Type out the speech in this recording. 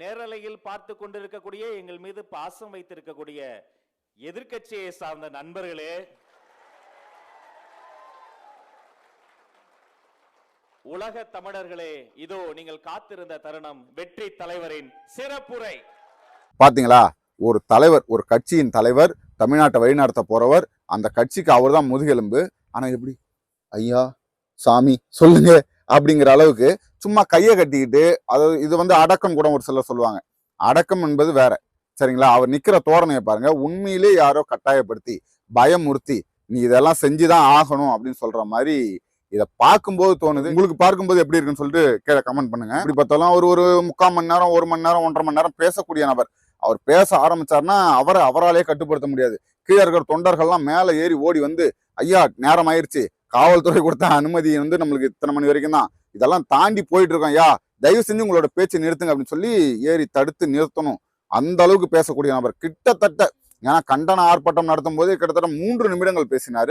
நேரலையில் பார்த்து கொண்டிருக்கக்கூடிய எங்கள் மீது பாசம் வைத்திருக்கக்கூடிய எதிர்கட்சியை சார்ந்த நண்பர்களே உலக தமிழர்களே இதோ நீங்கள் காத்திருந்த தருணம் வெற்றி தலைவரின் சிறப்புரை. பாத்தீங்களா? ஒரு தலைவர் ஒரு கட்சியின் தலைவர் தமிழ்நாட்டை வழிநடத்த போறவர் அந்த கட்சிக்கு அவர் தான் முதுகெலும்பு. ஆனா எப்படி? ஐயா சாமி சொல்லுங்க அப்படிங்கிற அளவுக்கு சும்மா கையை கட்டிக்கிட்டு அதாவது இது வந்து அடக்கம் கூட ஒரு சிலர் சொல்லுவாங்க. அடக்கம் என்பது வேற. சரிங்களா? அவர் நிற்கிற தோரணையை பாருங்க. உண்மையிலே யாரோ கட்டாயப்படுத்தி பயமுறுத்தி நீ இதெல்லாம் செஞ்சுதான் ஆகணும் அப்படின்னு சொல்ற மாதிரி இதை பார்க்கும்போது தோணுது. உங்களுக்கு பார்க்கும்போது எப்படி இருக்குன்னு சொல்லிட்டு கீழே கமெண்ட் பண்ணுங்க. இப்படி பார்த்தாலும் ஒரு ஒரு முக்கால் மணி நேரம் ஒரு மணி நேரம் ஒன்றரை மணி நேரம் பேசக்கூடிய நபர். அவர் பேச ஆரம்பிச்சாருன்னா அவரை அவராலே கட்டுப்படுத்த முடியாது. கீழே இருக்கிற தொண்டர்கள்லாம் மேலே ஏறி ஓடி வந்து ஐயா நேரம் ஆயிடுச்சு காவல்துறை கொடுத்த அனுமதி வந்து நம்மளுக்கு இத்தனை மணி வரைக்கும் தான் இதெல்லாம் தாண்டி போயிட்டு இருக்கோம் யா தயவு செஞ்சு உங்களோட பேச்சை நிறுத்துங்க அப்படின்னு சொல்லி ஏறி தடுத்து நிறுத்தணும். அந்த அளவுக்கு பேசக்கூடிய நபர். கிட்டத்தட்ட ஏன்னா கண்டன ஆர்ப்பாட்டம் நடத்தும் போதே கிட்டத்தட்ட மூன்று நிமிடங்கள் பேசினாரு.